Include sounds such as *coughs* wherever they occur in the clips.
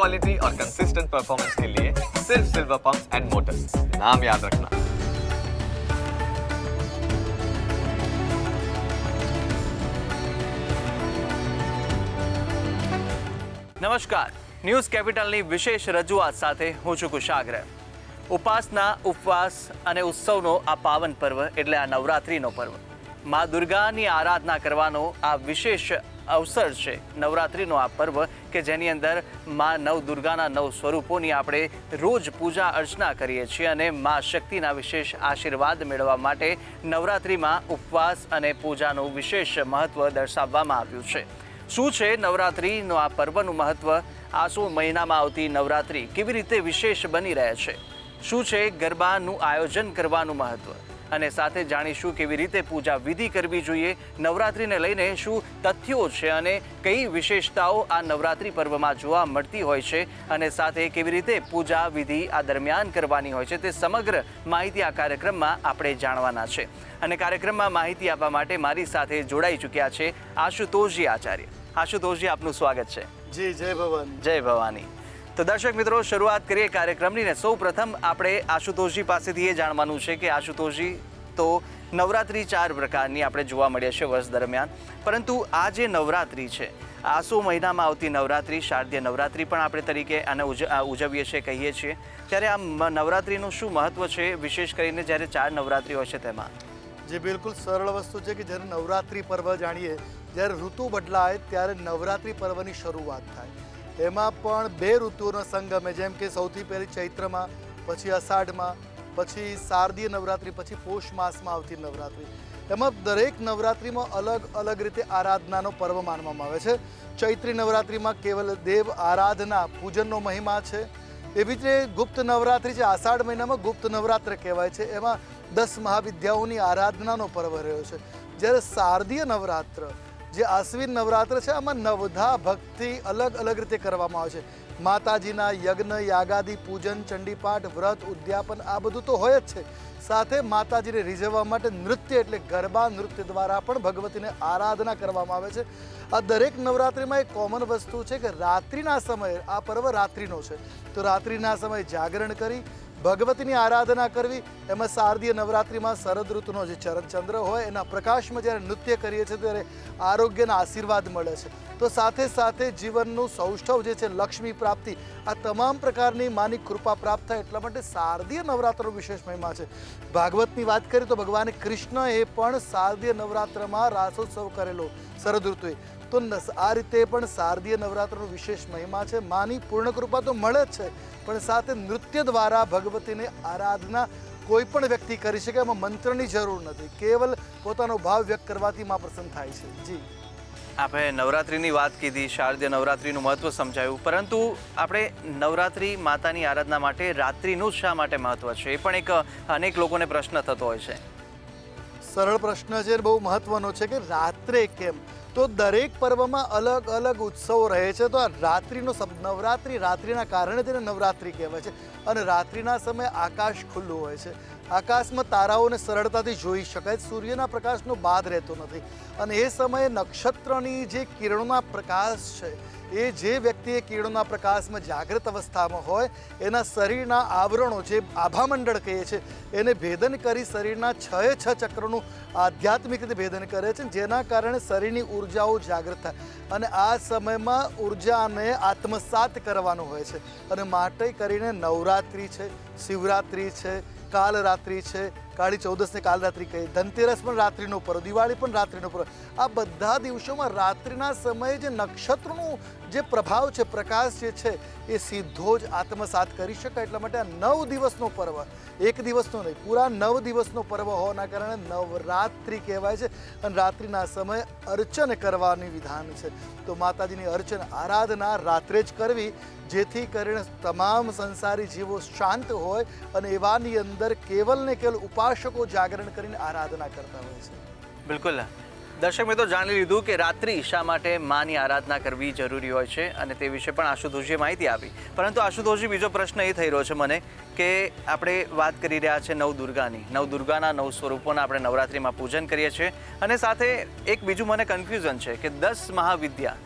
Quality और consistent performance के लिए सिर्फ सिल्वर पंप्स एंड मोटर्स नाम याद रखना નમસ્કાર ન્યૂઝ કેપિટલની વિશેષ રજૂઆત સાથે હું છું કુશાગ્ર ઉપાસના ઉપવાસ અને ઉત્સવનો આ પાવન પર્વ એટલે આ નવરાત્રિનો પર્વ મા દુર્ગાની આરાધના કરવાનો આ વિશેષ અવસર છે. નવરાત્રિનો આ પર્વ કે જેની અંદર મા નવ દુર્ગાના નવ સ્વરૂપોની આપણે રોજ પૂજા અર્ચના કરીએ છીએ અને મા શક્તિના વિશેષ આશીર્વાદ મેળવવા માટે નવરાત્રિમાં ઉપવાસ અને પૂજાનું વિશેષ મહત્વ દર્શાવવામાં આવ્યું છે. શું છે નવરાત્રિનો આ પર્વનું મહત્વ? આસો મહિનામાં આવતી નવરાત્રિ કેવી રીતે વિશેષ બની રહે છે? શું છે ગરબાનું આયોજન કરવાનું મહત્વ? અને સાથે જાણીશું કેવી રીતે પૂજા વિધિ કરવી જોઈએ નવરાત્રિને લઈને શું તથ્યો છે અને કઈ વિશેષતાઓ આ નવરાત્રિ પર્વમાં જોવા મળતી હોય છે અને સાથે કેવી રીતે પૂજા વિધિ આ દરમિયાન કરવાની હોય છે તે સમગ્ર માહિતી આ કાર્યક્રમમાં આપણે જાણવાના છે. અને કાર્યક્રમમાં માહિતી આપવા માટે મારી સાથે જોડાઈ ચૂક્યા છે આશુતોષજી આચાર્ય. આશુતોષજી આપનું સ્વાગત છે. જી જય ભવન. જય ભવાની. તો દર્શક મિત્રો, શરૂઆત કરીએ કાર્યક્રમની ને સૌ પ્રથમ આપણે આશુતોષજી પાસેથી એ જાણવાનું છે કે આશુતોષજી, તો નવરાત્રિ ચાર પ્રકારની આપણે જોવા મળીએ છીએ વર્ષ દરમિયાન. પરંતુ આ જે નવરાત્રિ છે આસો મહિનામાં આવતી નવરાત્રિ, શારદીય નવરાત્રિ પણ આપણે તરીકે આને ઉજ- ઉજવીએ છીએ, કહીએ છીએ. ત્યારે આ નવરાત્રિનું શું મહત્વ છે? વિશેષ કરીને જ્યારે ચાર નવરાત્રિ હોય છે તેમાં. જે બિલકુલ સરળ વસ્તુ છે કે જ્યારે નવરાત્રિ પર્વ જાણીએ, જ્યારે ઋતુ બદલાય, ત્યારે નવરાત્રિ પર્વની શરૂઆત થાય. એમાં પણ બે ઋતુઓનો સંગમે જેમ કે સૌથી પહેલી ચૈત્રમાં, પછી અષાઢમાં, પછી શારદીય નવરાત્રિ, પછી પોષ માસમાં આવતી નવરાત્રિ. એમાં દરેક નવરાત્રિમાં અલગ અલગ રીતે આરાધનાનો પર્વ માનવામાં આવે છે. ચૈત્રી નવરાત્રિમાં કેવલ દેવ આરાધના, પૂજનનો મહિમા છે. એવી જ રીતે ગુપ્ત નવરાત્રિ છે, આષાઢ મહિનામાં ગુપ્ત નવરાત્ર કહેવાય છે. એમાં દસ મહાવિદ્યાઓની આરાધનાનો પર્વ રહ્યો છે. જ્યારે શારદીય નવરાત્ર જે આશ્વિન નવરાત્ર છે, આમાં નવધા ભક્તિ અલગ અલગ રીતે કરવામાં આવે છે. માતાજીના યજ્ઞ, યાગાદી પૂજન, ચંડીપાઠ, વ્રત, ઉદ્યાપન, આ બધું તો હોય જ છે. સાથે માતાજીને રીઝવવા માટે નૃત્ય એટલે ગરબા નૃત્ય દ્વારા પણ ભગવતીને આરાધના કરવામાં આવે છે. આ દરેક નવરાત્રિમાં એક કોમન વસ્તુ છે કે રાત્રિના સમયે આ પર્વ રાત્રિનો છે. તો રાત્રિના સમયે જાગરણ કરી ભગવતીની આરાધના કરવી, એમાં શારદીય નવરાત્રિમાં શરદ ઋતુનો જે ચરણચંદ્ર હોય, એના પ્રકાશમાં જ્યારે નૃત્ય કરીએ છીએ, ત્યારે આરોગ્યના આશીર્વાદ મળે છે. તો સાથે સાથે જીવનનું સૌષ્ઠવ જે છે, લક્ષ્મી પ્રાપ્તિ, આ તમામ પ્રકારની માની કૃપા પ્રાપ્ત થાય એટલા માટે શારદીય નવરાત્રનો વિશેષ મહિમા છે. ભાગવતની વાત કરીએ તો ભગવાન કૃષ્ણએ પણ શારદીય નવરાત્રમાં રાસોત્સવ કરેલો, શરદ ઋતુએ. તો આ રીતે પણ શારદીય નવરાત્રનો વિશેષ મહિમા છે. માની પૂર્ણ કૃપા તો મળે જ છે પણ સાથે નૃત્ય દ્વારા ભગવતીને આરાધના કોઈ પણ વ્યક્તિ કરી શકે એમાં મંત્રની જરૂર નથી. કેવલ પોતાનો ભાવ વ્યક્ત કરવાથી માં પ્રસન્ન થાય છે. જી. આપણે નવરાત્રિની વાત કીધી શારદીય નવરાત્રિનું મહત્વ સમજાયું પરંતુ આપણે નવરાત્રિ માતાની આરાધના માટે રાત્રિનું શા માટે મહત્વ છે? એ પણ એક અનેક લોકોને પ્રશ્ન થતો હોય છે. સરળ પ્રશ્ન છે બહુ મહત્વનો છે કે રાત્રે કેમ? તો દરેક પર્વમાં અલગ અલગ ઉત્સવો રહે છે. તો આ રાત્રિનો નવરાત્રિ રાત્રિના કારણે તેને નવરાત્રિ કહેવાય છે અને રાત્રિના સમયે આકાશ ખુલ્લું હોય છે. આકાશમાં તારાઓને સરળતાથી જોઈ શકાય, સૂર્યના પ્રકાશનો બાદ રહેતો નથી. અને એ સમયે નક્ષત્રની જે કિરણોના પ્રકાશ છે એ જે વ્યક્તિએ કિરણોના પ્રકાશમાં જાગૃત અવસ્થામાં હોય, એના શરીરના આવરણો જે આભામંડળ કહીએ છીએ એને ભેદન કરી શરીરના છ છ ચક્રનું આધ્યાત્મિક રીતે ભેદન કરે છે, જેના કારણે શરીરની ઉર્જાઓ જાગૃત થાય. અને આ સમયમાં ઉર્જાને આત્મસાત કરવાનું હોય છે. અને માટે કરીને નવરાત્રિ છે, શિવરાત્રિ છે, કાલરાત્રિ છે કાળી ચૌદસને કાલરાત્રિ કહે. ધનતેરસ પણ રાત્રિનો પર્વ, દિવાળી પણ રાત્રિનો પર્વ. આ બધા દિવસોમાં રાત્રિના સમયે જે નક્ષત્રનું જે પ્રભાવ છે, પ્રકાશ જે છે, એ સીધો જ આત્મસાત કરી શકાય એટલા માટે આ નવ દિવસનો પર્વ. એક દિવસનો નહીં, પૂરા નવ દિવસનો પર્વ હોવાના કારણે નવરાત્રિ કહેવાય છે અને રાત્રિના સમયે અર્ચન કરવાની વિધાન છે. તો માતાજીની અર્ચન, આરાધના રાત્રે જ કરવી, જેથી કરીને તમામ સંસારી જીવો શાંત હોય અને એવાની અંદર કેવલ ને કેવલ ઉપાસકો જાગરણ કરીને આરાધના કરતા હોય છે. બિલકુલ. દર્શક મિત્રો, જાણી લીધું કે રાત્રિ શા માટે માની આરાધના કરવી જરૂરી હોય છે અને તે વિશે પણ આશુતોષજીએ માહિતી આપી. પરંતુ આશુતોષજી, બીજો પ્રશ્ન એ થઈ રહ્યો છે મને કે આપણે વાત કરી રહ્યા છે નવ દુર્ગાની. નવ દુર્ગાના નવ સ્વરૂપોના આપણે નવરાત્રિમાં પૂજન કરીએ છીએ અને સાથે એક બીજું મને કન્ફ્યુઝન છે કે દસ મહાવિદ્યા,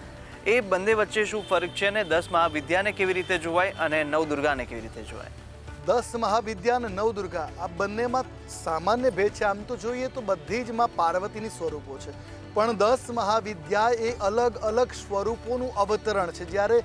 એ બંને વચ્ચે શું ફરક છે અને દસ મહાવિદ્યાને કેવી રીતે જોવાય અને નવ દુર્ગાને કેવી રીતે જોવાય? દસ મહાવિદ્યા અને નવદુર્ગા આ બંનેમાં સામાન્ય ભેદ છે. આમ તો જોઈએ તો બધી જ માં પાર્વતીની સ્વરૂપો છે. પણ દસ મહાવિદ્યા એ અલગ અલગ સ્વરૂપોનું અવતરણ છે. જ્યારે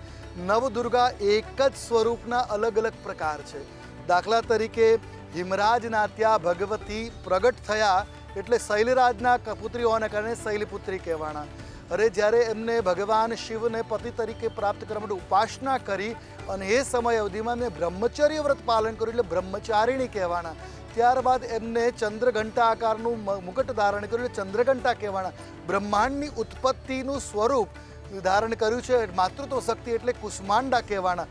નવદુર્ગા એક જ સ્વરૂપના અલગ અલગ પ્રકાર છે. દાખલા તરીકે હિમરાજના ત્યાં ભગવતી પ્રગટ થયા એટલે શૈલરાજના કપુત્રી હોવાના કારણે શૈલપુત્રી કહેવાના. અરે જ્યારે એમને ભગવાન શિવને પતિ તરીકે પ્રાપ્ત કરવા માટે ઉપાસના કરી અને એ સમય અવધિમાં એમને બ્રહ્મચર્ય વ્રત પાલન કર્યું એટલે બ્રહ્મચારિણી કહેવાના. ત્યારબાદ એમને ચંદ્રઘંટા આકારનું મુકટ ધારણ કર્યું એટલે ચંદ્રઘંટા કહેવાના. બ્રહ્માંડની ઉત્પત્તિનું સ્વરૂપ ધારણ કર્યું છે માતૃત્વ શક્તિ એટલે કુષ્માંડા કહેવાના.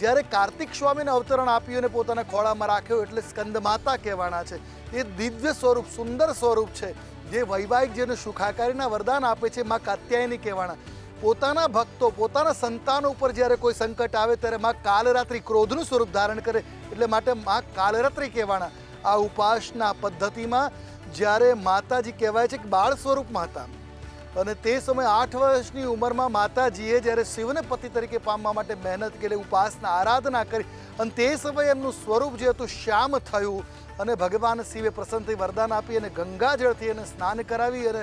જ્યારે કાર્તિક સ્વામીને અવતરણ આપ્યું અને પોતાના ખોળામાં રાખ્યો એટલે સ્કંદ માતા કહેવાના છે. એ દિવ્ય સ્વરૂપ, સુંદર સ્વરૂપ છે. જે વૈવાહિક જેને સુખાકારીના વરદાન આપે છે, માં કાત્યાયની કહેવાના. પોતાના ભક્તો, પોતાના સંતાનો ઉપર જ્યારે કોઈ સંકટ આવે, ત્યારે માં કાલરાત્રિ ક્રોધનું સ્વરૂપ ધારણ કરે, એટલે માટે માં કાલરાત્રિ કહેવાના. આ ઉપાસના પદ્ધતિમાં જ્યારે માતાજી કહેવાય છે કે બાળ સ્વરૂપ માતા. અને તે સમયે આઠ વર્ષની ઉંમરમાં માતાજીએ જ્યારે શિવને પતિ તરીકે પામવા માટે મહેનત કરી, ઉપાસના, આરાધના કરી, અને તે સમયે એમનું સ્વરૂપ જે હતું, શ્યામ થયું. અને ભગવાન શિવે પ્રસન્નથી વરદાન આપી અને ગંગાજળથી એને સ્નાન કરાવી અને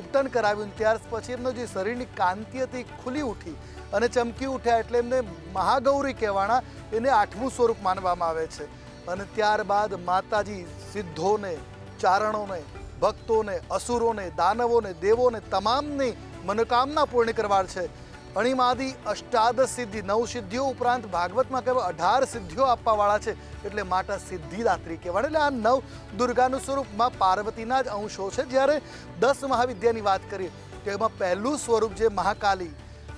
ઉપટન કરાવ્યું. ત્યાર પછી એમનો જે શરીરની કાંતિ હતી ખુલી ઉઠી અને ચમકી ઉઠ્યા એટલે એમને મહાગૌરી કહેવાના એને આઠમું સ્વરૂપ માનવામાં આવે છે. અને ત્યારબાદ માતાજી સિદ્ધોને, ચારણોને, ભક્તોને, અસુરોને, દાનવોને, દેવોને તમામની મનોકામના પૂર્ણ કરવા છે. અણિમાદી અષ્ટાદશ સિદ્ધિ નવ સિદ્ધિઓ ઉપરાંત ભાગવતમાં કહેવાય અઢાર સિદ્ધિઓ આપવાવાળા છે, એટલે માતા સિદ્ધિદાત્રી કહેવાય. એટલે આ નવ દુર્ગાનું સ્વરૂપમાં પાર્વતીના જ અંશો છે. જ્યારે દસ મહાવિદ્યાની વાત કરીએ, તો એમાં પહેલું સ્વરૂપ જે મહાકાલી,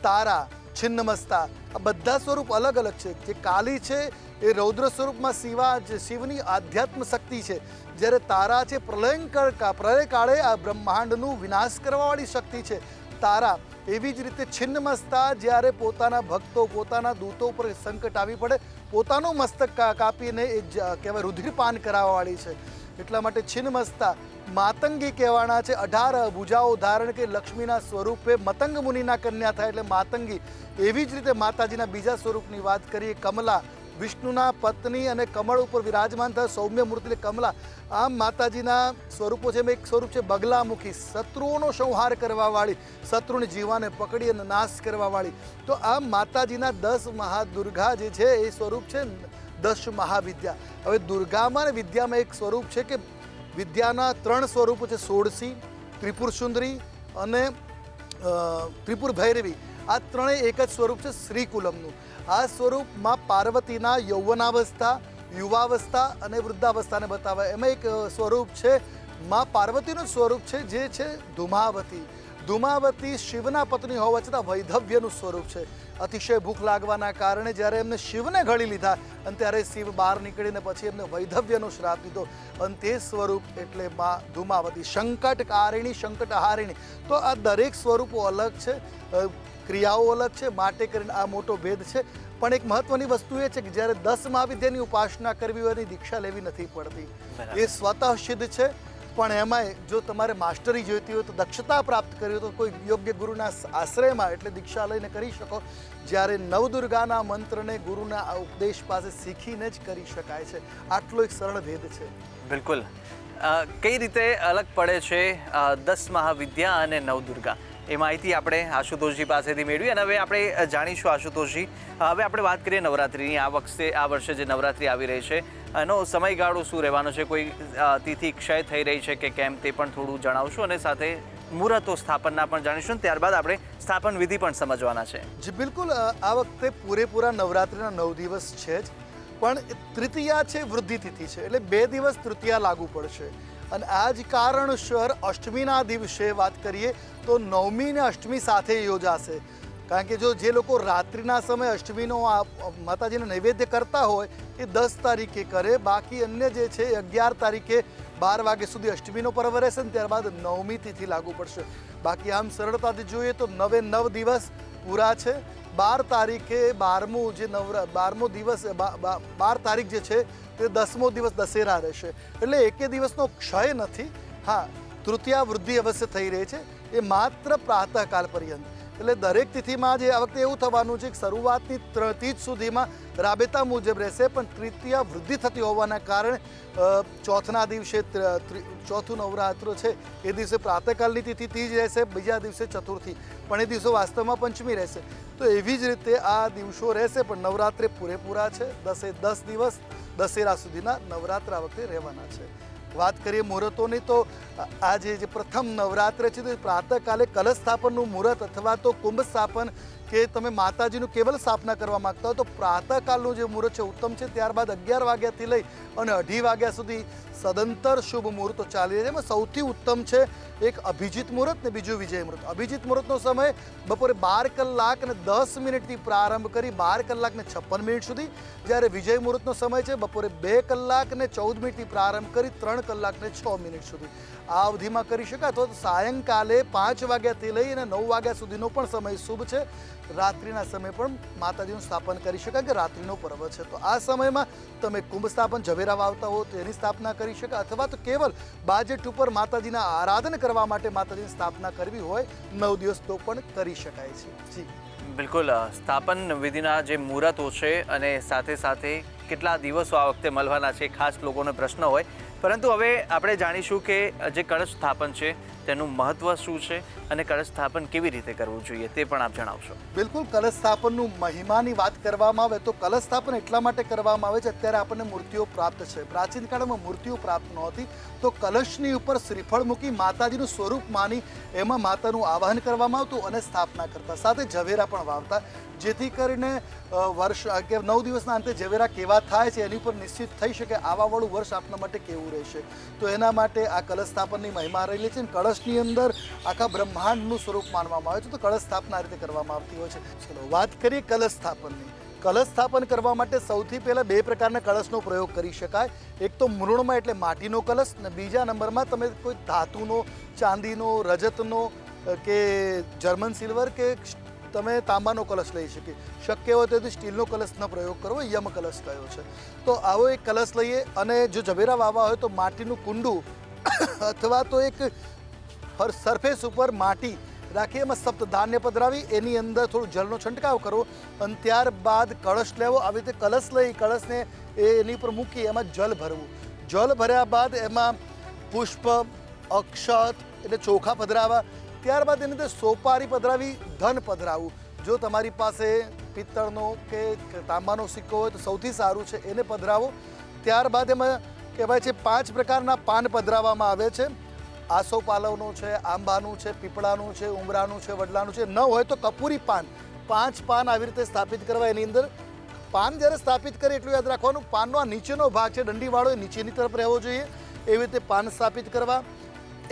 તારા, છિન્નમસ્તા, આ બધા સ્વરૂપ અલગ અલગ છે. જે કાલી છે, એ રૌદ્ર સ્વરૂપમાં શિવા જે શિવની આધ્યાત્મ શક્તિ છે. જ્યારે તારા છે, પ્રલયંકર પ્રલય કાળે આ બ્રહ્માંડનું વિનાશ કરવાવાળી શક્તિ છે. તારા. એવી જ રીતે છિન્નમસ્તા જ્યારે પોતાના ભક્તો, પોતાના દૂતો ઉપર સંકટ આવી પડે, પોતાનું મસ્તક કાપીને એ કહેવાય રુધિરપાન કરાવવાવાળી છે. એટલા માટે છિન્નમસ્તા માતંગી કહેવાના છે. અઢાર ભુજાઓ ધારણ કે લક્ષ્મીના સ્વરૂપે મતંગ મુનિના કન્યા થાય એટલે માતંગી. એવી જ રીતે માતાજીના બીજા સ્વરૂપની વાત કરીએ, કમલા. વિષ્ણુના પત્ની અને કમળ ઉપર વિરાજમાન થયા સૌમ્ય મૂર્તિ કમલા. આમ માતાજીના સ્વરૂપો છે એમાં એક સ્વરૂપ છે બગલામુખી. શત્રુઓનો સંહાર કરવાવાળી, શત્રુની જીવાને પકડી અને નાશ કરવાવાળી. તો આમ માતાજીના દસ મહાદુર્ગા જે છે એ સ્વરૂપ છે દશ મહાવિદ્યા. હવે દુર્ગામાં અને વિદ્યામાં એક સ્વરૂપ છે કે વિદ્યાના ત્રણ સ્વરૂપો છે સોળસી ત્રિપુર સુંદરી અને ત્રિપુર ભૈરવી આ ત્રણેય એક જ સ્વરૂપ છે શ્રીકુલમનું. આ સ્વરૂપમાં પાર્વતીના યૌવનાવસ્થા, યુવાવસ્થા અને વૃદ્ધાવસ્થાને બતાવે. એમાં એક સ્વરૂપ છે, માં પાર્વતીનું સ્વરૂપ છે, જે છે ધુમાવતી. ધુમાવતી શિવના પત્ની હોવા છતાં વૈધવ્યનું સ્વરૂપ છે. અતિશય ભૂખ લાગવાના કારણે જ્યારે એમને શિવને ઘડી લીધા અને ત્યારે શિવ બહાર નીકળીને પછી એમને વૈધવ્યનો શ્રાપ દીધો. અને તે સ્વરૂપ એટલે માં ધુમાવતી. સંકટકારિણી, સંકટહારિણી. તો આ દરેક સ્વરૂપો અલગ છે. ક્રિયાઓ અલગ છે માટે કરીને આ મોટો ભેદ છે. પણ એક મહત્વની વસ્તુ એ છે કે જ્યારે દસ મહાવિદ્યાની ઉપાસના કરવી હોય એની દીક્ષા લેવી નથી પડતી. એ સ્વતઃ સિદ્ધ છે પણ એમાંય જો તમારે માસ્ટરી જોઈતી હોય તો દક્ષતા પ્રાપ્ત કરવી હોય તો કોઈ યોગ્ય ગુરુના આશ્રયમાં એટલે દીક્ષા લઈને કરી શકો. જ્યારે નવદુર્ગાના મંત્રને ગુરુના ઉપદેશ પાસે શીખીને જ કરી શકાય છે. આટલો એક સરળ ભેદ છે. બિલકુલ. કઈ રીતે અલગ પડે છે દસ મહાવિદ્યા અને નવદુર્ગા? એ માહિતી આપણે આશુતોષજી પાસેથી મેળવી અને હવે આપણે જાણીશું આશુતોષજી. હવે આપણે વાત કરીએ નવરાત્રિની. આ વખતે, આ વર્ષે જે નવરાત્રિ આવી રહી છે, એનો સમયગાળો શું રહેવાનો છે? કોઈ તિથિ ક્ષય થઈ રહી છે કે કેમ તે પણ થોડું જણાવશું અને સાથે મુહૂર્તો સ્થાપનના પણ જાણીશું ત્યારબાદ આપણે સ્થાપન વિધિ પણ સમજવાના છે. જી, બિલકુલ આ વખતે પૂરેપૂરા નવરાત્રિના નવ દિવસ છે જ, પણ તૃતીયા છે વૃદ્ધિ તિથિ છે. એટલે બે દિવસ તૃતીયા લાગુ પડશે. અને આ જ કારણસર અષ્ટમીના દિવસે વાત કરીએ તો નવમી ને અષ્ટમી સાથે યોજાશે. કારણ કે જો જે લોકો રાત્રિના સમયે અષ્ટમીનો આ માતાજીને નૈવેદ્ય કરતા હોય, એ દસ તારીખે કરે. બાકી અન્ય જે છે એ અગિયાર તારીખે બાર વાગ્યા સુધી અષ્ટમીનો પર્વ રહેશે ને ત્યારબાદ નવમી તિથિ લાગુ પડશે. બાકી આમ સરળતાથી જોઈએ તો નવે નવ દિવસ પૂરા છે. બાર તારીખે બારમું જે નવરા, બારમો દિવસ બાર તારીખ જે છે, તે દસમો દિવસ દશેરા રહેશે. એટલે એકે દિવસનો ક્ષય નથી. હા તૃતીયા વૃદ્ધિ અવશ્ય થઈ રહી છે. એ માત્ર પ્રાતઃકાલ પર્યંત. એટલે દરેક તિથિમાં જે આ વખતે એવું થવાનું છે કે શરૂઆતની ત્રણ તીજ સુધીમાં રાબેતા મુજબ રહેશે, પણ તૃતીય વૃદ્ધિ થતી હોવાના કારણે ચોથના દિવસે ચોથું નવરાત્ર છે, એ દિવસે પ્રાતકાલની તિથિ તીજ રહેશે, બીજા દિવસે ચતુર્થી, પણ એ દિવસો વાસ્તવમાં પંચમી રહેશે. તો એવી જ રીતે આ દિવસો રહેશે, પણ નવરાત્રે પૂરેપૂરા છે, દસે દસ દિવસ દશેરા સુધીના નવરાત્ર વખતે રહેવાના છે. વાત કરીએ મુહૂર્તોની, તો આજે જે પ્રથમ નવરાત્ર છે, તે પ્રાતઃકાલે કલશ સ્થાપનનું મુહૂર્ત અથવા તો કુંભ સ્થાપન કે તમે માતાજીનું કેવલ સ્થાપના કરવા માગતા હો, તો પ્રાતઃકાલનું જે મુહૂર્ત છે, ઉત્તમ છે. ત્યારબાદ અગિયાર વાગ્યાથી લઈ અને અઢી વાગ્યા સુધી સદંતર શુભ મુહૂર્તો ચાલી રહ્યા છે. એમાં સૌથી ઉત્તમ છે એક અભિજીત મુહૂર્ત ને બીજું વિજય મુહૂર્ત. અભિજીત મુહૂર્તનો સમય બપોરે બાર કલાક ને દસ મિનિટથી પ્રારંભ કરી બાર કલાક ને છપ્પન મિનિટ સુધી. જ્યારે વિજય મુહૂર્તનો સમય છે બપોરે બે કલાક ને ચૌદ મિનિટથી પ્રારંભ કરી ત્રણ કલાક ને છ મિનિટ સુધી. આ અવધિમાં કરી શકાય તો સાયંકાલે પાંચ વાગ્યાથી લઈ અને નવ વાગ્યા સુધીનો પણ સમય શુભ છે. રાત્રિના સમય પણ માતાજીનું સ્થાપન કરી શકાય કે રાત્રિનો પર્વ છે. તો આ સમયમાં તમે કુંભ સ્થાપન ઝવેરા વાવતા હો તો એની સ્થાપના કરી શકાય અથવા તો કેવલ બાજેટ ઉપર માતાજીના આરાધન કરવા માટે માતાજીની સ્થાપના કરવી હોય, નવ દિવસ તો પણ કરી શકાય છે. જી. બિલકુલ. સ્થાપન વિધિના જે મુહૂર્તો છે અને સાથે સાથે કેટલા દિવસો આ વખતે મળવાના છે, ખાસ લોકોનો પ્રશ્ન હોય. પરંતુ હવે આપણે જાણીશું કે જે કળશ સ્થાપન છે તેનું મહત્વ શું છે અને કળશ સ્થાપન કેવી રીતે કરવું જોઈએ તે પણ આપ જણાવશો. બિલકુલ કલશ સ્થાપનનું મહિમાની વાત કરવામાં આવે તો કલશ સ્થાપન એટલા માટે કરવામાં આવે છે, અત્યારે આપણને મૂર્તિઓ પ્રાપ્ત છે. પ્રાચીન કાળમાં મૂર્તિઓ પ્રાપ્ત નહોતી, તો કલશની ઉપર શ્રીફળ મૂકી માતાજીનું સ્વરૂપ માની એમાં માતાનું આવાહન કરવામાં આવતું અને સ્થાપના કરતા. સાથે ઝવેરા પણ વાવતા. જેથી કરીને વર્ષ કે નવ દિવસના અંતે ઝવેરા કેવા થાય છે એની ઉપર નિશ્ચિત થઈ શકે આવાવાળું વર્ષ આપના માટે કેવું રહેશે. તો એના માટે આ કલશ સ્થાપનની મહિમા રહેલી છે અને કળશની અંદર આખા બ્રહ્માંડનું સ્વરૂપ માનવામાં આવે છે. તો કળશ સ્થાપના રીતે કરવામાં આવતી હોય છે. ચલો વાત કરીએ કલશ સ્થાપનની કલશ સ્થાપન કરવા માટે સૌથી પહેલાં બે પ્રકારના કળશનો પ્રયોગ કરી શકાય. એક તો મૃણમાં એટલે માટીનો કળશ ને બીજા નંબરમાં તમે કોઈ ધાતુનો, ચાંદીનો, રજતનો કે જર્મન સિલ્વર કે તમે તાંબાનો કલશ લઈ શકીએ શક્ય હોય તો સ્ટીલનો કલશનો પ્રયોગ કરવો યમ કલશ કયો છે. તો આવો એક કલશ લઈએ અને જો ઝવેરા વાવવા હોય તો માટીનું કુંડું *coughs* અથવા તો એક સરફેસ ઉપર માટી રાખી એમાં સપ્ત ધાન્ય પધરાવી, એની અંદર થોડું જળનો છંટકાવ કરવો અને ત્યારબાદ કળશ લેવો. આવી રીતે કળશ લઈ કળશને એની ઉપર મૂકી એમાં જલ ભરવું. જલ ભર્યા બાદ એમાં પુષ્પ, અક્ષત એટલે ચોખા પધરાવા ત્યારબાદ એની અંદર સોપારી પધરાવી, ધન પધરાવવું જો તમારી પાસે પિત્તળનો કે તાંબાનો સિક્કો હોય તો સૌથી સારું છે એને પધરાવો. ત્યારબાદ એમાં કહેવાય છે પાંચ પ્રકારના પાન પધરાવવામાં આવે છે. આસો પાલવનું છે, આંબાનું છે, પીપળાનું છે, ઉમરાનું છે, વડલાનું છે. ન હોય તો કપૂરી પાન. પાંચ પાન આવી રીતે સ્થાપિત કરવા એની અંદર. પાન જ્યારે સ્થાપિત કરે એટલું યાદ રાખવાનું, પાનનો આ નીચેનો ભાગ છે, દંડીવાળો એ નીચેની તરફ રહેવો જોઈએ. એવી રીતે પાન સ્થાપિત કરવા.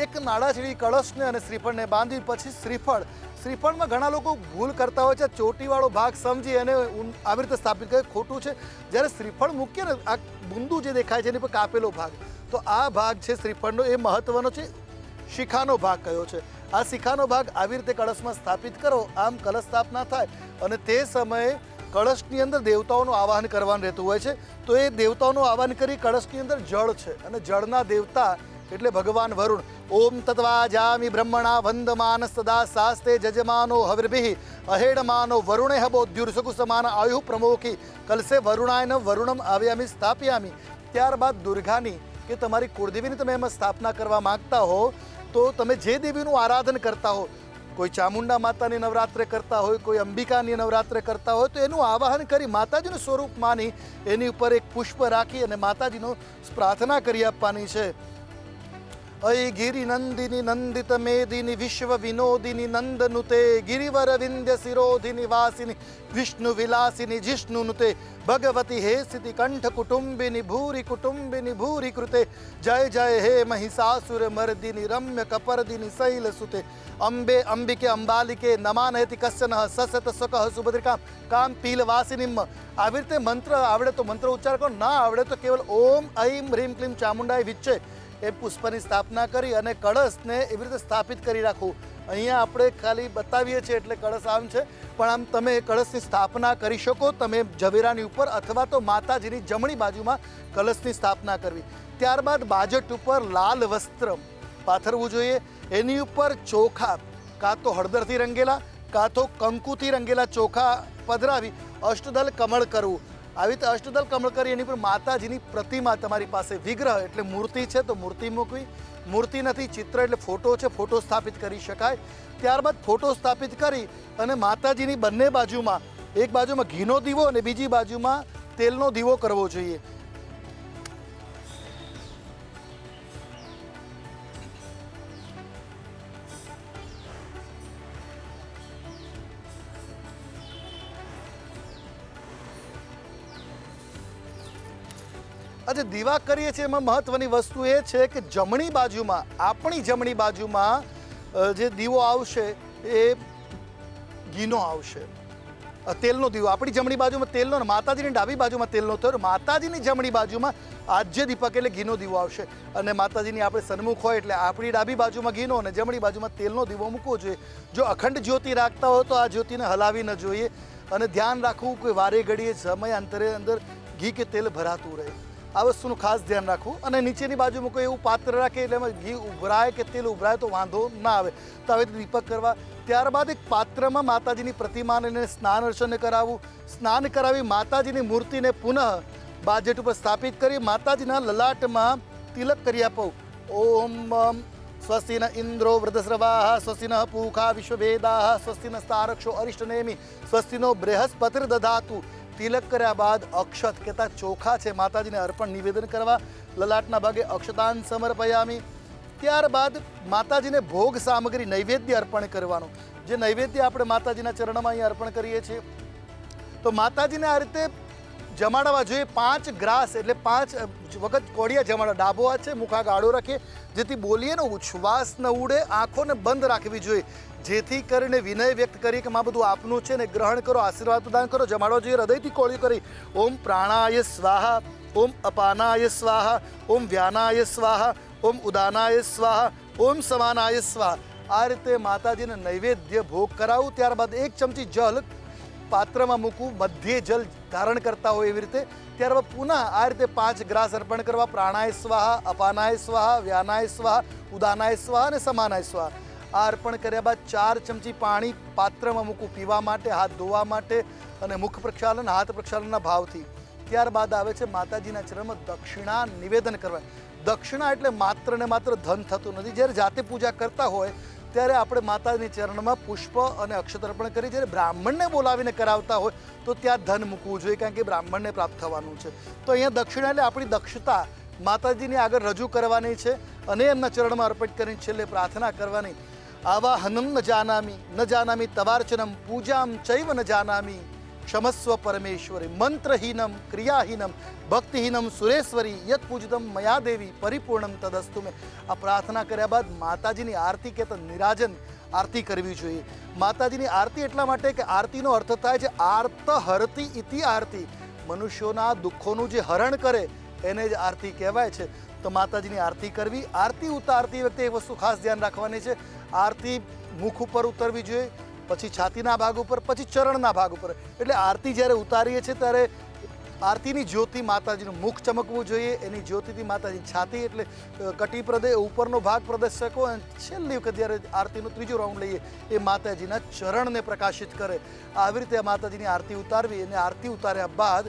એક નાળાછેડી કળશને અને શ્રીફળને બાંધી પછી શ્રીફળ. શ્રીફળમાં ઘણા લોકો ભૂલ કરતા હોય છે. ચોટીવાળો ભાગ સમજી એને આવી રીતે સ્થાપિત કરે. ખોટું છે. જ્યારે શ્રીફળ મૂકીએ ને, આ બુંદુ જે દેખાય છે એની પર કાપેલો ભાગ. તો આ ભાગ છે શ્રીફળનો, એ મહત્વનો છે. શિખાનો ભાગ કયો છે? આ શિખાનો ભાગ આવી રીતે કળશમાં સ્થાપિત કરો. આમ કળશ સ્થાપના થાય. અને તે સમયે કળશની અંદર દેવતાઓનું આવાહન કરવાનું રહેતું હોય છે. તો એ દેવતાઓનું આવાહન કરી કળશની અંદર જળ છે. અને જળના દેવતા એટલે ભગવાન વરુણ, ઓમ તત્વા જામી બ્રહ્મણા વંદમાન સદા શાસ્તે જજમાનો હવિર્ભિ અહેડમાનો વરુણે હબોદ્યુર્સકુ સમાન આયુ પ્રમોખી કલસે વરુણાયન વરુણમ આવ્યામી સ્થાપ્યામી. ત્યારબાદ દુર્ગાની, કે તમારી કુળદેવીની તમે એમાં સ્થાપના કરવા માંગતા હો, તો તમે જે દેવીનું આરાધન કરતા હો, કોઈ ચામુંડા માતાની નવરાત્રે કરતા હોય, કોઈ અંબિકાની નવરાત્રે કરતા હોય, તો એનું આવાહન કરી માતાજીનું સ્વરૂપ માની, એની ઉપર એક પુષ્પ રાખી અને માતાજીનો પ્રાર્થના કરી આપવાની છે. અય ગિરિ નંદિની નંદિત મેદિની વિશ્વ વિનોદિની નંદનુતે ગિરિવર વિંધ્ય શિરોધિની વાસિની વિષ્ણુ વિલાસિની જિષ્ણુનુતે ભગવતી હે સ્થિતિ કંઠ કુટુંબિની ભૂરી કુટુંબિની ભૂરી કૃતે જય જય હે મહિષાસુર મર્દિની રમ્ય કપર્દિની શૈલ સુતે અંબે અંબિકે અંબાલિકે નમાનયતિ કશ્ચન સસત સકહ સુભદ્રિકામ કામ પીલવાસિનીમ આવી રીતે મંત્ર આવડે તો મંત્ર ઉચ્ચાર કરો ના આવડે તો કેવલ ઓમ ઐમ હ્રીમ ક્લીમ ચામુંડાય વિચ્ચે એ પુષ્પની સ્થાપના કરી અને કળશને એવી રીતે સ્થાપિત કરી રાખવું. અહીંયા આપણે ખાલી બતાવીએ છીએ એટલે કળશ આમ છે. પણ આમ તમે કળશની સ્થાપના કરી શકો. તમે ઝવેરાની ઉપર અથવા તો માતાજીની જમણી બાજુમાં કળશની સ્થાપના કરવી. ત્યારબાદ બાજટ ઉપર લાલ વસ્ત્ર પાથરવું જોઈએ. એની ઉપર ચોખા કાં તો હળદરથી રંગેલા, કાં તો કંકુથી રંગેલા ચોખા પધરાવી અષ્ટદલ કમળ કરવું. આવી રીતે અષ્ટદલ કમળ કરી એની પર માતાજીની પ્રતિમા તમારી પાસે વિગ્રહ એટલે મૂર્તિ છે તો મૂર્તિ મૂકવી. મૂર્તિ નથી, ચિત્ર એટલે ફોટો છે, ફોટો સ્થાપિત કરી શકાય. ત્યારબાદ ફોટો સ્થાપિત કરી અને માતાજીની બંને બાજુમાં એક બાજુમાં ઘીનો દીવો અને બીજી બાજુમાં તેલનો દીવો કરવો જોઈએ. આજે દીવા કરીએ છીએ. એમાં મહત્વની વસ્તુ એ છે કે જમણી બાજુમાં, આપણી જમણી બાજુમાં જે દીવો આવશે એ ઘીનો આવશે. તેલનો દીવો. આપણી જમણી બાજુમાં તેલનો માતાજીની ડાબી બાજુમાં તેલનો થયો માતાજીની જમણી બાજુમાં આજે દીપક એટલે ઘીનો દીવો આવશે. અને માતાજીની આપણે સન્મુખ હોય એટલે આપણી ડાબી બાજુમાં ઘીનો અને જમણી બાજુમાં તેલનો દીવો મૂકવો જોઈએ. જો અખંડ જ્યોતિ રાખતા હોય તો આ જ્યોતિને હલાવી ન જોઈએ. અને ધ્યાન રાખવું કે વારે ઘડીએ સમય અંતરે અંદર ઘી કે તેલ ભરાતું રહે. આ વસ્તુનું ખાસ ધ્યાન રાખવું અને નીચેની બાજુમાં કોઈ એવું પાત્ર રાખે એટલે એમાં ઘી ઉભરાય કે તેલ ઉભરાય તો વાંધો ના આવે. તો આવી દીપક કરવા. ત્યારબાદ એક પાત્રમાં માતાજીની પ્રતિમાને સ્નાન અર્ચન કરાવવું. સ્નાન કરાવી માતાજીની મૂર્તિને પુનઃ બાજેટ ઉપર સ્થાપિત કરી માતાજીના લલાટમાં તિલક કરી આપવું ઓમ અમ, સ્વસ્તિ ન ઇન્દ્રો વૃદ્ધસ્રવાહ. સ્વસ્તિ ન પૂખા વિશ્વભેદાહ સ્વસ્તિ નસ્તારક્ષો અરિષ્ટનેમિ. સ્વસ્તિનો બૃહસ્પતિર દધાતુ. તિલક કર્યા બાદ અક્ષત કહેતા ચોખા છે. માતાજીને અર્પણ નિવેદન કરવા લલાટના ભાગે અક્ષતાન સમર્પયામી. ત્યારબાદ માતાજીને ભોગ સામગ્રી નૈવેદ્ય અર્પણ કરવાનું. જે નૈવેદ્ય આપણે માતાજીના ચરણમાં અહીં અર્પણ કરીએ છીએ. તો માતાજીને આ રીતે જમાડવા જોઈએ. પાંચ ગ્રાસ એટલે પાંચ વખત કોડિયા જમાડવા. ડાબો હાથ છે મુખા ગાળો રાખીએ, જેથી બોલીએ ને ઉચ્છ્વાસ ન ઉડે, આંખોને બંધ રાખવી જોઈએ. જેથી કરીને વિનય વ્યક્ત કરી કે, માં, બધું આપનું છે ને ગ્રહણ કરો, આશીર્વાદ પ્રદાન કરો, જમાડવા જોઈએ. હૃદયથી કોળિયું કરી, ઓમ પ્રાણાય સ્વાહા, ઓમ અપાનાય સ્વાહા, ઓમ વ્યાનાય સ્વાહા, ઓમ ઉદાનાય સ્વાહા, ઓમ સમાનાય સ્વાહા. આ રીતે માતાજીને નૈવેદ્ય ભોગ કરાવું. ત્યારબાદ એક ચમચી જલ પાત્રમાં મૂકવું મધ્યે જલ ધારણ કરતા હોય એવી રીતે. ત્યારબાદ પુનઃ આ રીતે પાંચ ગ્રાસ અર્પણ કરવા, પ્રાણાય સ્વાહા, અપાનાય સ્વાહા, વ્યાનાય સ્વાહા, ઉદાનાય સ્વાહા અને સમાનાય સ્વાહા. આ અર્પણ કર્યા બાદ ચાર ચમચી પાણી પાત્રમાં મૂકવું, પીવા માટે, હાથ ધોવા માટે અને મુખ પ્રક્ષાલન, હાથ પ્રક્ષાલનના ભાવથી. ત્યારબાદ આવે છે માતાજીના ચરણમાં દક્ષિણા નિવેદન કરવા. દક્ષિણા એટલે માત્ર ને માત્ર ધન થતું નથી. જ્યારે જાતે પૂજા કરતા હોય ત્યારે આપણે માતાજીની ચરણમાં પુષ્પ અને અક્ષત અર્પણ કરી જ્યારે બ્રાહ્મણને બોલાવીને કરાવતા હોય તો ત્યાં ધન મૂકવું જોઈએ, કારણ કે બ્રાહ્મણને પ્રાપ્ત થવાનું છે. તો અહીંયા દક્ષિણા એટલે આપણી દક્ષતા, માતાજીની આગળ રજૂ કરવાની છે અને એમના ચરણમાં અર્પિત કરીને છેલ્લે પ્રાર્થના કરવાની. આવા હનમ ન જાનામી ન જાનામી તવાર્ચનમ, પૂજામ ચૈવ ન જાનામી. ક્ષમસ્વ પરમેશ્વરી, મંત્રહીનમ, ક્રિયાહીનમ, ભક્તિહીનમ, સુરેશ્વરી યત પૂજતમ મયા દેવી પરિપૂર્ણમ તદસ્તુ મેં. આ પ્રાર્થના કર્યા બાદ માતાજીની આરતી કહેતા નિરાજન આરતી કરવી જોઈએ. માતાજીની આરતી એટલા માટે કે આરતીનો અર્થ થાય છે આર્ત હરતી ઇતિ આરતી. મનુષ્યોના દુઃખોનું જે હરણ કરે એને જ આરતી કહેવાય છે. તો માતાજીની આરતી કરવી, આરતી ઉતારતી વખતે એ વસ્તુ ખાસ ધ્યાન રાખવાની છે. આરતી મુખ ઉપર ઉતરવી જોઈએ. પછી છાતીના ભાગ ઉપર, પછી ચરણના ભાગ ઉપર. એટલે આરતી જ્યારે ઉતારીએ છીએ ત્યારે આરતીની જ્યોતિ માતાજીનું મુખ ચમકવું જોઈએ. એની જ્યોતિથી માતાજી છાતી એટલે કટી પ્રદેશ ઉપરનો ભાગ પ્રદર્શકો અને છેલ્લી વખત જ્યારે આરતીનું ત્રીજું રાઉન્ડ લઈએ, એ માતાજીના ચરણને પ્રકાશિત કરે. આવી રીતે માતાજીની આરતી ઉતારવી અને આરતી ઉતાર્યા બાદ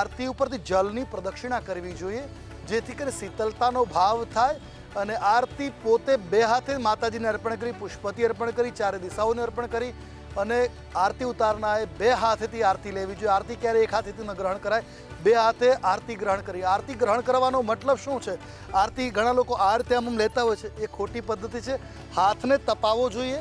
આરતી ઉપરથી જલની પ્રદક્ષિણા કરવી જોઈએ, જેથી કરીને શીતલતાનો ભાવ થાય અને આરતી પોતે બે હાથે માતાજીને અર્પણ કરી પુષ્પતિ અર્પણ કરી, ચારે દિશાઓને અર્પણ કરી અને આરતી ઉતારનાએ બે હાથેથી આરતી લેવી જોઈએ. આરતી ક્યારે એક હાથેથી ન ગ્રહણ કરાય, બે હાથે આરતી ગ્રહણ કરી. આરતી ગ્રહણ કરવાનો મતલબ શું છે? આરતી ઘણા લોકો આ રીતે આમ આમ લેતા હોય છે. એ ખોટી પદ્ધતિ છે. હાથને તપાવવો જોઈએ.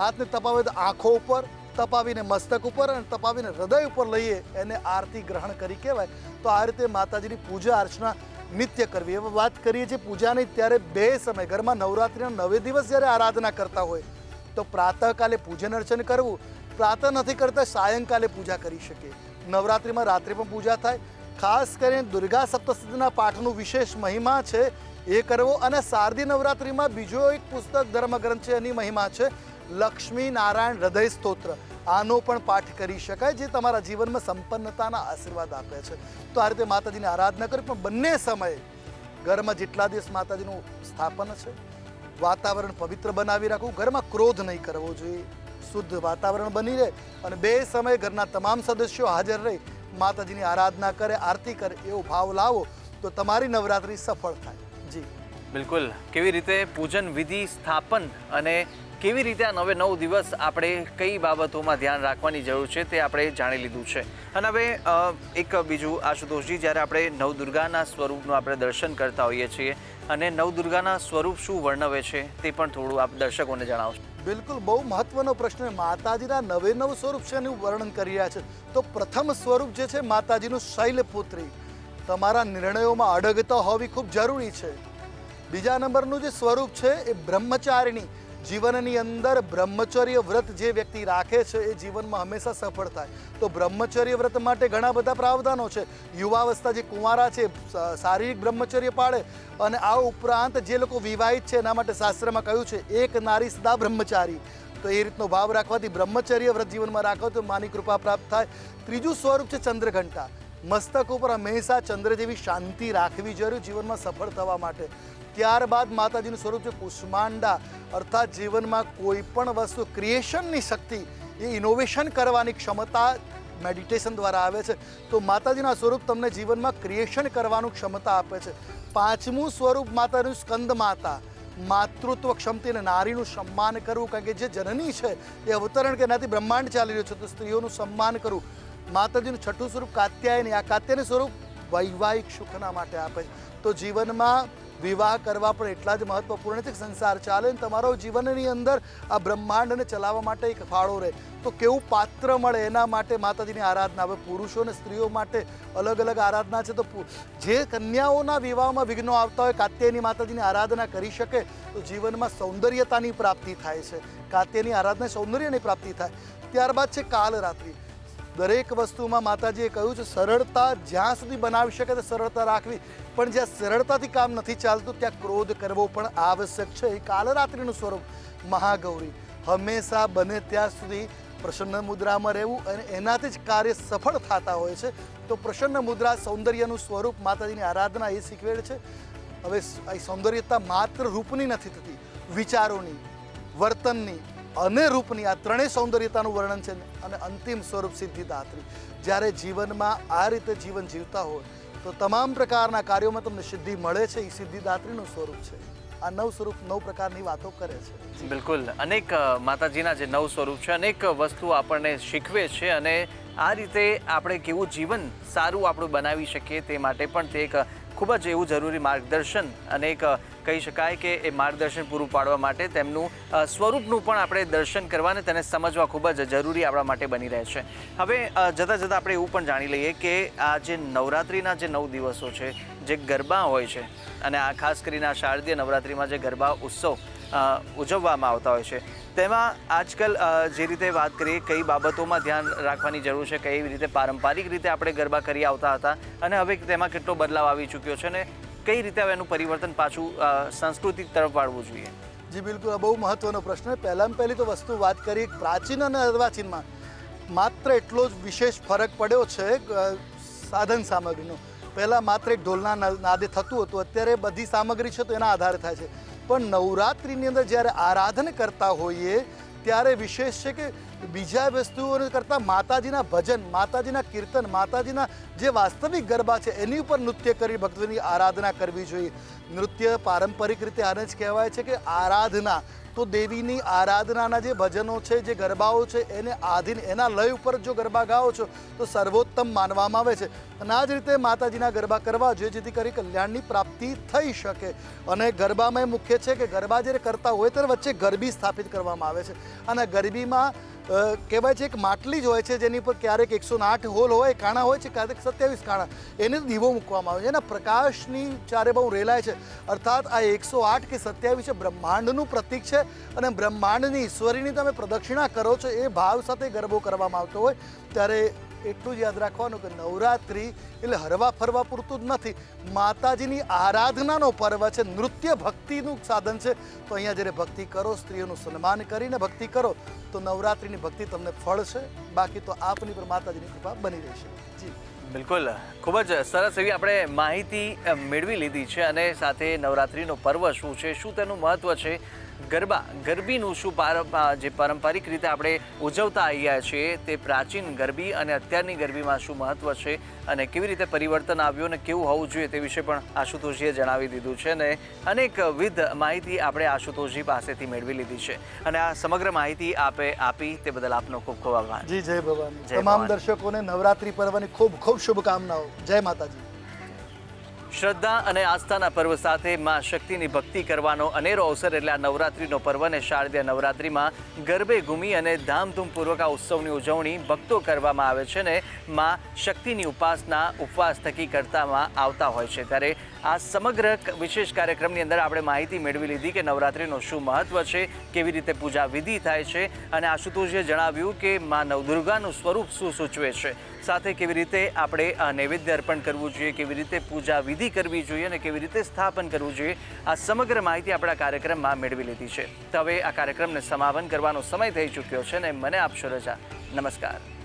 હાથને તપાવે તો આંખો ઉપર, તપાવીને મસ્તક ઉપર અને તપાવીને હૃદય ઉપર લઈએ એને આરતી ગ્રહણ કરી કહેવાય. તો આ રીતે માતાજીની પૂજા અર્ચના નિત્ય કરવી. હવે વાત કરીએ છીએ પૂજાની, ત્યારે બે સમય, ઘરમાં નવરાત્રિના નવે દિવસ જ્યારે આરાધના કરતા હોય, તો પ્રાતઃકાલે પૂજન અર્ચન કરવું, પ્રાતઃ નથી કરતા, સાયંકાલે પૂજા કરી શકીએ. નવરાત્રિમાં રાત્રે પણ પૂજા થાય. ખાસ કરીને દુર્ગા સપ્તશતીના પાઠનું વિશેષ મહિમા છે, એ કરવો. અને શારદી નવરાત્રિમાં બીજો એક પુસ્તક ધર્મગ્રંથ છે, એની મહિમા છે, લક્ષ્મી નારાયણ હૃદય સ્તોત્ર. આનો પણ પાઠ કરી શકાય, જે તમારા જીવનમાં સંપન્નતાના આશીર્વાદ આપે છે. તો આ રીતે માતાજીની આરાધના કરી, પણ બંને સમયે ઘરમાં જેટલા દિવસ માતાજીનું સ્થાપન છે, વાતાવરણ પવિત્ર બનાવી રાખવું, ઘરમાં ક્રોધ નહીં કરવો જોઈએ, શુદ્ધ વાતાવરણ બની રહે અને બે સમયે ઘરના તમામ સદસ્યો હાજર રહી, માતાજીની આરાધના કરે, આરતી કરે, એવો ભાવ લાવો, તો તમારી નવરાત્રિ સફળ થાય. જી. બિલકુલ. કેવી રીતે પૂજન વિધિ સ્થાપન અને કેવી રીતે આ નવે નવ દિવસ આપણે કઈ બાબતોમાં ધ્યાન રાખવાની જરૂર છે તે આપણે જાણી લીધું છે. અને હવે એક બીજું આશુતોષજી, જ્યારે આપણે નવદુર્ગાના સ્વરૂપનું આપણે દર્શન કરતા હોઈએ છીએ, અને નવદુર્ગાના સ્વરૂપ શું વર્ણવે છે તે પણ થોડું આપ દર્શકોને જણાવશો. બિલકુલ, બહુ મહત્વનો પ્રશ્ન માતાજીના નવે નવ સ્વરૂપ છે એનું વર્ણન કરી રહ્યા છે. તો પ્રથમ સ્વરૂપ જે છે માતાજીનું શૈલપુત્રી. તમારા નિર્ણયોમાં અડગતા હોવી ખૂબ જરૂરી છે. બીજા નંબરનું જે સ્વરૂપ છે એ બ્રહ્મચારિણી. જીવનની અંદર બ્રહ્મચર્ય વ્રત જે વ્યક્તિ રાખે છે, એ જીવનમાં હંમેશા સફળ થાય. તો બ્રહ્મચર્ય વ્રત માટે ઘણા બધા પ્રાવધાનો છે. યુવાવસ્થા જે કુંવારા છે શારીરિક બ્રહ્મચર્ય પાળે અને આ ઉપરાંત જે લોકો વિવાહિત છે, એના માટે શાસ્ત્રમાં કહ્યું છે, એક નારી સદા બ્રહ્મચારી. તો એ રીતનો ભાવ રાખવાથી બ્રહ્મચર્ય વ્રત જીવનમાં રાખો તો માની કૃપા પ્રાપ્ત થાય. ત્રીજું સ્વરૂપ છે ચંદ્રઘંટા. મસ્તક ઉપર હંમેશા ચંદ્ર જેવી શાંતિ રાખવી જરૂર જીવનમાં સફળ થવા માટે. ત્યારબાદ માતાજીનું સ્વરૂપ છે કુષ્માંડા. અર્થાત જીવનમાં કોઈ પણ વસ્તુ ક્રિએશનની શક્તિ, એ ઇનોવેશન કરવાની ક્ષમતા મેડિટેશન દ્વારા આવે છે. તો માતાજીના સ્વરૂપ તમને જીવનમાં ક્રિએશન કરવાનું ક્ષમતા આપે છે. પાંચમું સ્વરૂપ માતાનું સ્કંદ માતા. માતૃત્વ ક્ષમતી અને નારીનું સન્માન કરવું, કારણ કે જે જનની છે, એ અવતરણ કે એનાથી બ્રહ્માંડ ચાલી રહ્યું છે, તો સ્ત્રીઓનું સન્માન કરવું. માતાજીનું છઠ્ઠું સ્વરૂપ કાત્યાયની, આ કાત્યાયની સ્વરૂપ વૈવાહિક સુખના માટે આપે છે. તો જીવનમાં વિવાહ કરવા પણ એટલા જ મહત્વપૂર્ણ છે. સંસાર ચાલે ને તમારો જીવનની અંદર આ બ્રહ્માંડને ચલાવવા માટે એક ફાળો રહે. તો કેવું પાત્ર મળે એના માટે માતાજીની આરાધના. હવે પુરુષો અને સ્ત્રીઓ માટે અલગ અલગ આરાધના છે. તો જે કન્યાઓના વિવાહમાં વિઘ્નો આવતા હોય, કાત્યાયની માતાજીની આરાધના કરી શકે, તો જીવનમાં સૌંદર્યતાની પ્રાપ્તિ થાય છે. કાત્યની આરાધના સૌંદર્યની પ્રાપ્તિ થાય. ત્યારબાદ છે કાલરાત્રિ. દરેક વસ્તુમાં માતાજીએ કહ્યું છે, સરળતા જ્યાં સુધી બનાવી શકે તે સરળતા રાખવી. પણ જ્યાં સરળતાથી કામ નથી ચાલતું, ત્યાં ક્રોધ કરવો પણ આવશ્યક છે. એ કાલરાત્રિનું સ્વરૂપ, મહાગૌરી. હંમેશા બને ત્યાં સુધી પ્રસન્ન મુદ્રામાં રહેવું અને એનાથી જ કાર્ય સફળ થતા હોય છે. તો પ્રસન્ન મુદ્રા સૌંદર્યનું સ્વરૂપ માતાજીની આરાધના એ શીખવેલ છે. હવે આ સૌંદર્યતા માત્ર રૂપની નથી થતી, વિચારોની, વર્તનની અને રૂપની આ ત્રણેય સૌંદર્યતાનું વર્ણન છે અને અંતિમ સ્વરૂપ સિદ્ધિદાત્રી. જ્યારે જીવનમાં આ રીતે જીવન જીવતા હોય, તો તમામ પ્રકારના કાર્યોમાં તમને સિદ્ધિ મળે છે, એ સિદ્ધિદાત્રીનું સ્વરૂપ છે. આ નવ સ્વરૂપ નવ પ્રકારની વાતો કરે છે. બિલકુલ. અનેક માતાજીના જે નવ સ્વરૂપ છે, અનેક વસ્તુ આપણને શીખવે છે અને આ રીતે આપણે કેવું જીવન સારું આપણું બનાવી શકીએ તે માટે પણ તે એક ખૂબ જ એવું જરૂરી માર્ગદર્શન અને એક કહી શકાય કે એ માર્ગદર્શન પૂરું પાડવા માટે તેમનું સ્વરૂપનું પણ આપણે દર્શન કરવા અને તેને સમજવા ખૂબ જ જરૂરી આપણા માટે બની રહે છે. હવે જતાં જતાં આપણે એવું પણ જાણી લઈએ કે આ જે નવરાત્રિના જે નવ દિવસો છે, જે ગરબા હોય છે, અને આ ખાસ કરીને આ શારદીય નવરાત્રિમાં જે ગરબા ઉત્સવ ઉજવવામાં આવતા હોય છે, તેમાં આજકાલ જે રીતે વાત કરીએ કઈ બાબતોમાં ધ્યાન રાખવાની જરૂર છે, કઈ રીતે પારંપરિક રીતે આપણે ગરબા કરી આવતા હતા, અને હવે તેમાં કેટલો બદલાવ આવી ચૂક્યો છે, અને કઈ રીતે હવે એનું પરિવર્તન પાછું સંસ્કૃતિ તરફ વાળવું જોઈએ? જી, બિલકુલ. આ બહુ મહત્વનો પ્રશ્ન પહેલાં પહેલી તો વસ્તુ વાત કરી, પ્રાચીન અને અર્વાચીનમાં માત્ર એટલો જ વિશેષ ફરક પડ્યો છે સાધન સામગ્રીનો. પહેલાં માત્ર એક ઢોલના નાદે થતું હતું. અત્યારે બધી સામગ્રી છે તો એના આધારે થાય છે. પણ નવરાત્રિની અંદર જ્યારે આરાધન કરતા હોઈએ ત્યારે વિશેષ છે કે બીજા વસ્તુઓને કરતાં માતાજીના ભજન, માતાજીના કીર્તન, માતાજીના જે વાસ્તવિક ગરબા છે, એની ઉપર નૃત્ય કરી, ભક્તોની આરાધના કરવી જોઈએ. નૃત્ય પારંપરિક રીતે આને જ કહેવાય છે કે આરાધના. તો દેવીની આરાધનાના જે ભજનો છે, જે ગરબાઓ છે, એને આધીન, એના લય ઉપર જો ગરબા ગાઓ છો, તો સર્વોત્તમ માનવામાં આવે છે. અને આ જ રીતે માતાજીના ગરબા કરવા જોઈએ જેથી કરી કલ્યાણની પ્રાપ્તિ થઈ શકે. અને ગરબામાં મુખ્ય છે કે ગરબા જ્યારે કરતા હોય ત્યારે વચ્ચે ગરબી સ્થાપિત કરવામાં આવે છે. અને ગરબીમાં કહેવાય છે એક માટલી જ હોય છે જેની પર ક્યારેક એકસો આઠ હોલ હોય કાણા હોય છે, ક્યારેક સત્યાવીસ કાણા એને દીવો મૂકવામાં આવે છે. એના પ્રકાશની ચારે બહુ રેલાય છે. અર્થાત આ એકસો આઠ કે સત્યાવીસ છે બ્રહ્માંડનું પ્રતીક છે. અને બ્રહ્માંડની ઈશ્વરીની તમે પ્રદક્ષિણા કરો છો એ ભાવ સાથે ગરબો કરવામાં આવતો હોય, ત્યારે એટલું જ યાદ રાખવાનું કે નવરાત્રિ એટલે હરવા ફરવા પૂરતું જ નથી. માતાજીની આરાધનાનો પર્વ છે, નૃત્ય ભક્તિનું સાધન છે. તો અહીંયા જ્યારે ભક્તિ કરો, સ્ત્રીઓનું સન્માન કરીને ભક્તિ કરો, તો નવરાત્રિની ભક્તિ તમને ફળશે બાકી તો આપની પર માતાજીની કૃપા બની રહેશે. જી. બિલકુલ. ખૂબ જ સરસ એવી આપણે માહિતી મેળવી લીધી છે અને સાથે નવરાત્રિનો પર્વ શું છે, શું તેનું મહત્ત્વ છે ગરબા ગરબીનું શું પાર જે પારંપરિક રીતે આપણે ઉજવતા આવ્યા છીએ તે પ્રાચીન ગરબી અને અત્યારની ગરબીમાં શું મહત્ત્વ છે અને કેવી રીતે પરિવર્તન આવ્યું અને કેવું હોવું જોઈએ તે વિશે પણ આશુતોષજીએ જણાવી દીધું છે અને અનેકવિધ માહિતી આપણે આશુતોષજી પાસેથી મેળવી લીધી છે. અને આ સમગ્ર માહિતી આપે આપી તે બદલ આપનો ખૂબ ખૂબ આભાર. જી જય ભગવાન તમામ દર્શકોને નવરાત્રી પર્વની ખૂબ ખૂબ શુભકામનાઓ. જય માતાજી. શ્રદ્ધા અને આસ્થાના પર્વ સાથે માં શક્તિની ભક્તિ કરવાનો અનેરો અવસર એટલે આ નવરાત્રિનો પર્વ અને શારદીય નવરાત્રિમાં ગરબે ઘૂમી અને ધામધૂમપૂર્વક આ ઉત્સવની ઉજવણી ભક્તો કરવામાં આવે છે ને માં શક્તિની ઉપાસના ઉપવાસ થકી કરતામાં આવતા હોય છે. ત્યારે આ સમગ્ર વિશેષ કાર્યક્રમની અંદર આપણે માહિતી મેળવી લીધી કે નવરાત્રિનું શું મહત્વ છે, કેવી રીતે પૂજા વિધિ થાય છે અને આશુતોષે જણાવ્યું કે માં નવદુર્ગાનું સ્વરૂપ શું સૂચવે છે. સાથે કેવી રીતે આપણે આ નૈવેદ્ય અર્પણ કરવું જોઈએ, કેવી રીતે પૂજા વિધિ કરવી જોઈએ અને કેવી રીતે સ્થાપન કરવું જોઈએ, આ સમગ્ર માહિતી આપણા કાર્યક્રમમાં મેળવી લીધી છે. તો હવે આ કાર્યક્રમને સમાપન કરવાનો સમય થઈ ચૂક્યો છે અને મને આપશો રજા. નમસ્કાર.